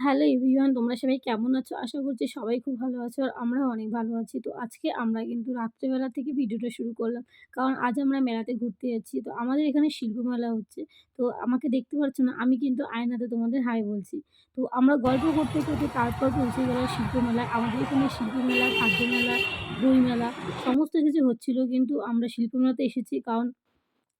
Hello everyone তোমরা সবাই কেমন আছো? আশা করছি সবাই খুব ভালো আছো আর আমরাও অনেক ভালো আছি। তো আজকে আমরা কিন্তু রাত্রেবেলা থেকে ভিডিওটা শুরু করলাম। কারণ আজ আমরা মেলাতে ঘুরতে যাচ্ছি। তো আমাদের এখানে শিল্প মেলা হচ্ছে। তো আমাকে দেখতে পাচ্ছ না, আমি কিন্তু আয়নাতে তোমাদের হাই বলছি। তো আমরা গল্প করতে, করতে তারপর পৌঁছে গেলাম শিল্প মেলায়। আমাদের এখানে শিল্প মেলা, খাদ্য মেলা, বই মেলা সমস্ত কিছু হচ্ছিল। কিন্তু আমরা শিল্প মেলাতে এসেছি কারণ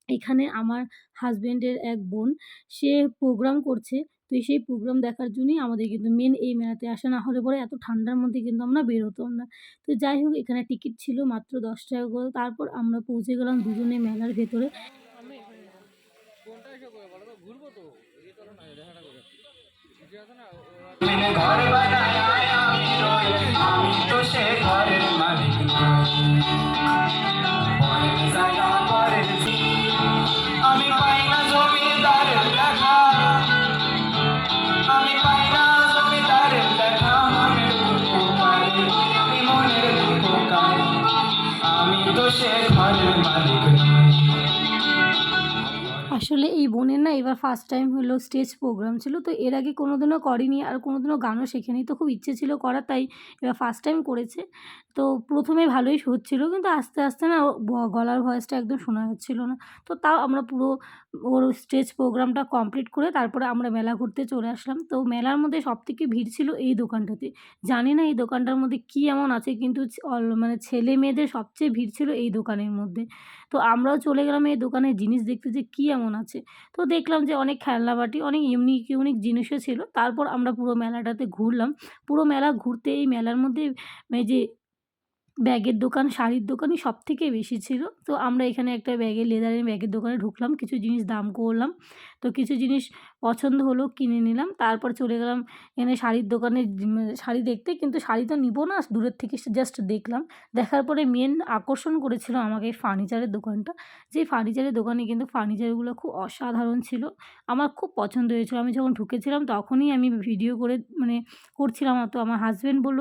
এখানে আমার হাসব্যান্ডের এক বোন সে প্রোগ্রাম করছে। তো সেই প্রোগ্রাম দেখার জন্যই আমাদের কিন্তু মেন এই মেলাতে আসা। না হলে পরে এত ঠান্ডার মধ্যে কিন্তু আমরা বের হতাম না। তো যাই হোক, এখানে টিকিট ছিল মাত্র ৳১০ করে। তারপর আমরা পৌঁছে গেলাম দুজনে মেলার ভেতরে। ঘুরবো তো আসলে এই বোনের না এবার ফার্স্ট টাইম হলো স্টেজ প্রোগ্রাম ছিল। তো এর আগে কোনোদিনও করেনি আর কোনোদিনও গানও শেখেনি। তো খুব ইচ্ছে ছিল করার তাই এবার ফার্স্ট টাইম করেছে। তো প্রথমে ভালোই হচ্ছিল কিন্তু আস্তে, আস্তে না গলার ভয়েসটা একদম শোনা যাচ্ছিল না। তো তাও আমরা পুরো ওর স্টেজ প্রোগ্রামটা কমপ্লিট করে তারপরে আমরা মেলা ঘুরতে চলে আসলাম। তো মেলার মধ্যে সবথেকে ভিড় ছিল এই দোকানটাতে। জানি না এই দোকানটার মধ্যে কী এমন আছে কিন্তু মানে ছেলে-মেয়েদের সবচেয়ে ভিড় ছিল এই দোকানের মধ্যে। তো আমরাও চলে গেলাম এই দোকানের জিনিস দেখতে যে কী এমন আছে। তো দেখলাম যে অনেক খেলনা বাটি অনেক ইউনিক, ইউনিক জিনিসও ছিল। তারপর আমরা পুরো মেলাটাতে ঘুরলাম। পুরো মেলা ঘুরতে এই মেলার মধ্যে যে ব্যাগের দোকান, শাড়ির দোকানই সব থেকে বেশি ছিল। তো আমরা এখানে একটা ব্যাগে লেদারের ব্যাগের দোকানে ঢুকলাম। কিছু জিনিস দাম করলাম। তো কিছু জিনিস পছন্দ হলো কিনে নিলাম। তারপর চলে গেলাম এখানে শাড়ির দোকানে শাড়ি দেখতে। কিন্তু শাড়ি তো নিবো না, দূরের থেকে জাস্ট দেখলাম। দেখার পরে মেন আকর্ষণ করেছিল আমাকে এই ফার্নিচারের দোকানটা। যে ফার্নিচারের দোকানে কিন্তু ফার্নিচারগুলো খুব অসাধারণ ছিল। আমার খুব পছন্দ হয়েছিল। আমি যখন ঢুকেছিলাম তখনই আমি ভিডিও করে মানে করছিলাম। তো আমার হাজব্যান্ড বলল,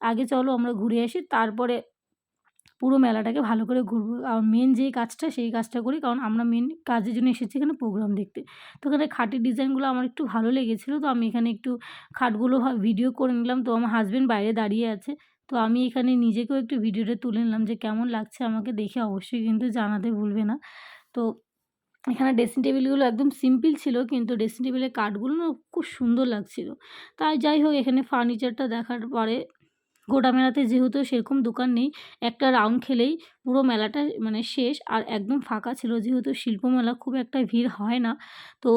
"আগে চলো আমরা ঘুরে আসি। তারপরে পুরো মেলাটাকে ভালো করে ঘুরবো।" আর মেন যেই কাজটা, সেই কাজটা করি। কারণ আমরা মেন কাজের জন্য এসেছি এখানে প্রোগ্রাম দেখতে। তো এখানে খাটের ডিজাইনগুলো আমার একটু ভালো লেগেছিলো তো আমি এখানে একটু খাটগুলো ভিডিও করে নিলাম। তো আমার হাজব্যান্ড বাইরে দাঁড়িয়ে আছে। তো আমি এখানে নিজেকেও একটু ভিডিওটা তুলে নিলাম যে কেমন লাগছে আমাকে দেখে অবশ্যই কিন্তু জানাতে ভুলবে না। তো এখানে ড্রেসিং টেবিলগুলো একদম সিম্পল ছিল, কিন্তু ড্রেসিং টেবিলের কাঠগুলো না খুব সুন্দর লাগছিল। তাই যাই হোক, এখানে ফার্নিচারটা দেখার পরে গোটা মেলাতে যেহেতু সেরকম দোকান নেই, একটা রাউন্ড খেলেই পুরো মেলাটা মানে শেষ। আর একদম ফাঁকা ছিল যেহেতু শিল্প মেলা খুব একটা ভিড় হয় না। তো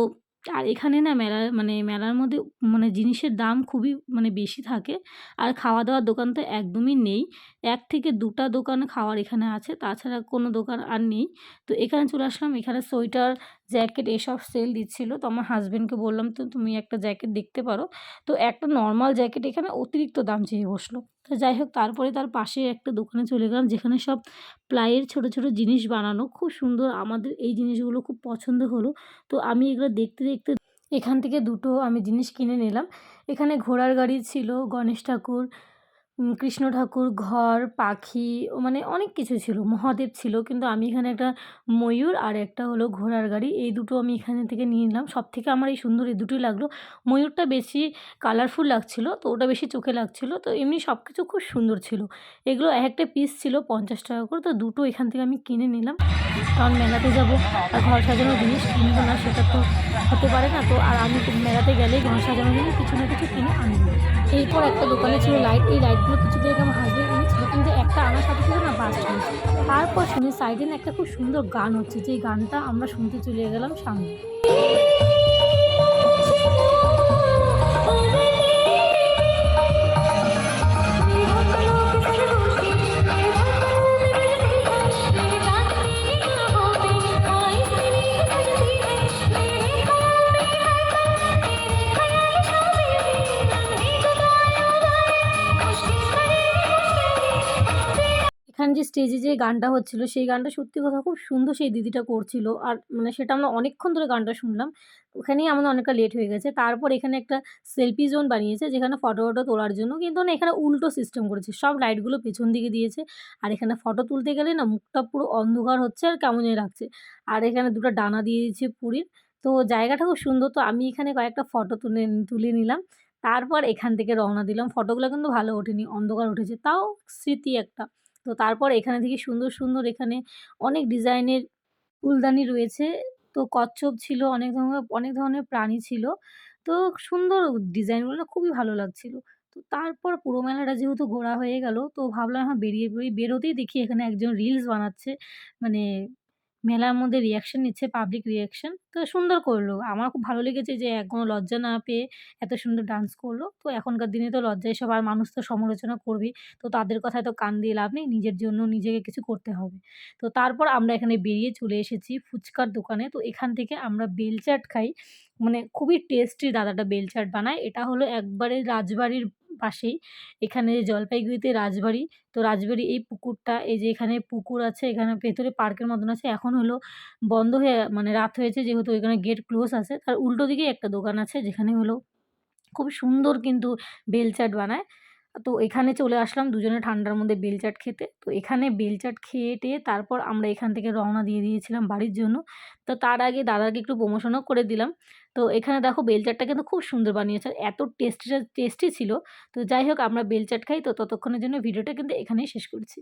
আর এখানে না মেলার মানে মেলার মধ্যে মানে জিনিসের দাম খুবই মানে বেশি থাকে। আর খাওয়া-দাওয়ার দোকান তো একদমই নেই। এক থেকে ২ টা দোকান খাওয়ার এখানে আছে। তাছাড়া কোনো দোকান আর নেই। তো এখানে চলে আসলাম। এখানে সোয়েটার, জ্যাকেট এসব সেল দিচ্ছিল। তো আমার হাসব্যান্ডকে বললাম, "তো তুমি একটা জ্যাকেট দেখতে পারো।" তো একটা নর্মাল জ্যাকেট এখানে অতিরিক্ত দাম চেয়ে বসল। তো যাই হোক তারপরে তার পাশে একটা দোকানে চলে গেলাম যেখানে সব প্লাইয়ের ছোট, ছোট জিনিস বানানো। খুব সুন্দর আমাদের এই জিনিসগুলো খুব পছন্দ হলো। তো আমি এগুলো দেখতে, দেখতে এখান থেকে দুটো আমি জিনিস কিনে নিলাম। এখানে ঘোড়ার গাড়ি ছিল, গণেশ ঠাকুর, কৃষ্ণ ঠাকুর, ঘর, পাখি মানে অনেক কিছু ছিল। মহাদেব ছিল। কিন্তু আমি এখানে একটা ময়ূর আর একটা হলো ঘোড়ার গাড়ি এই দুটো আমি এখানে থেকে নিয়ে নিলাম। সব থেকে আমার এই সুন্দর এই দুটোই লাগল। ময়ূরটা বেশি কালারফুল লাগছিল। তো ওটা বেশি চোখে লাগছিল। তো এমনি সব কিছু খুব সুন্দর ছিল। এগুলো এক একটা পিস ছিল ৳৫০ করে। তো দুটো এখান থেকে আমি কিনে নিলাম। কারণ মেলাতে যাব আর ঘর সাজানোর জিনিস কিনবো না সেটা তো হতে পারে না। তো আর আমি মেলাতে গেলেই ঘর সাজানোর জিনিস কিছু না কিছু কিনে এরপর একটা দোকানে ছিল লাইট। এই লাইটগুলো কিছু দেখে আমার হাজব্যান্ড এনেছিল। কিন্তু একটা আনার সাথে, সাথে না বাস। তারপর শুনি সাইডে একটা খুব সুন্দর গান হচ্ছে। যেই গানটা আমরা শুনতে চলে গেলাম সামনে। এখানে যে স্টেজে যে গানটা হচ্ছিল, সেই গানটা সত্যি কথা খুব সুন্দর সেই দিদিটা করছিল। আর মানে সেটা আমরা অনেকক্ষণ ধরে গানটা শুনলাম। ওখানেই আমাদের অনেকটা লেট হয়ে গেছে। তারপর এখানে একটা সেলফি জোন বানিয়েছে, যেখানে ফটো ফটো তোলার জন্য। কিন্তু না এখানে উল্টো সিস্টেম করেছে। সব লাইটগুলো পেছন দিকে দিয়েছে। আর এখানে ফটো তুলতে গেলে না মুখটা পুরো অন্ধকার হচ্ছে আর কেমন লাগছে। আর এখানে দুটো ডানা দিয়ে দিয়েছে পুরীর। তো জায়গাটা খুব সুন্দর। তো আমি এখানে কয়েকটা ফটো তুলে তুলে নিলাম। তারপর এখান থেকে রওনা দিলাম ফটোগুলো কিন্তু ভালো ওঠেনি, অন্ধকার উঠেছে তাও স্মৃতি একটা তো তারপর এখানে থেকে সুন্দর সুন্দর এখানে অনেক ডিজাইনের ফুলদানি রয়েছে। তো কচ্ছপ ছিল, অনেক ধরনের অনেক ধরনের প্রাণী ছিল। তো সুন্দর ডিজাইনগুলো না খুবই ভালো লাগছিল। তো তারপর পুরো মেলাটা যেহেতু ঘোরা হয়ে গেল, তো ভাবলাম হ্যাঁ বেরিয়ে পড়ি। বেরোতেই দেখি এখানে একজন রিলস বানাচ্ছে। মানে মেলার মধ্যে রিয়াকশন নিচ্ছে পাবলিক রিয়াকশন তো সুন্দর করল। আমার খুব ভালো লেগেছে যে কোনো লজ্জা না পেয়ে এত সুন্দর ডান্স করল। তো এখনকার দিনে তো লজ্জায় সবার মানুষ তো সমালোচনা করবেই তো তাদের কথায় তো কান দিয়ে লাভ নেই, নিজের জন্য নিজেকে কিছু করতে হবে। তো তারপর আমরা এখানে বেরিয়ে চলে এসেছি ফুচকার দোকানে। তো এখান থেকে আমরা বেল চাট খাই। মানে খুবই টেস্টি দাদাটা বেল চাট বানায়। এটা হলো একবারে রাজবাড়ির পাশেই। এখানে জলপাইগুড়িতে রাজবাড়ি। তো রাজবাড়ি এই পুকুরটা, এই যে এখানে পুকুর আছে, এখানে ভেতরে পার্কের মতন আছে। এখন হলো বন্ধ হয়ে মানে রাত হয়েছে যেহেতু এখানে গেট ক্লোজ আছে। তার উল্টো দিকেই একটা দোকান আছে যেখানে হলো খুব সুন্দর কিন্তু বেলচাট বানায়। তো এখানে চলে আসলাম দুজনে ঠান্ডার মধ্যে বেলচাট খেতে। তো এখানে বেলচাট খেয়ে টেয়ে তারপর আমরা এখান থেকে রওনা দিয়ে দিয়েছিলাম বাড়ির জন্য। তো তার আগে দাদাকে একটু প্রমোশনও করে দিলাম। তো এখানে দেখো বেলচাটটা কিন্তু খুব সুন্দর বানিয়েছে এত টেস্টি টেস্টি ছিল। তো যাই হোক আমরা বেলচাট খাই। তো ততক্ষণের জন্য ভিডিওটা কিন্তু এখানেই শেষ করছি।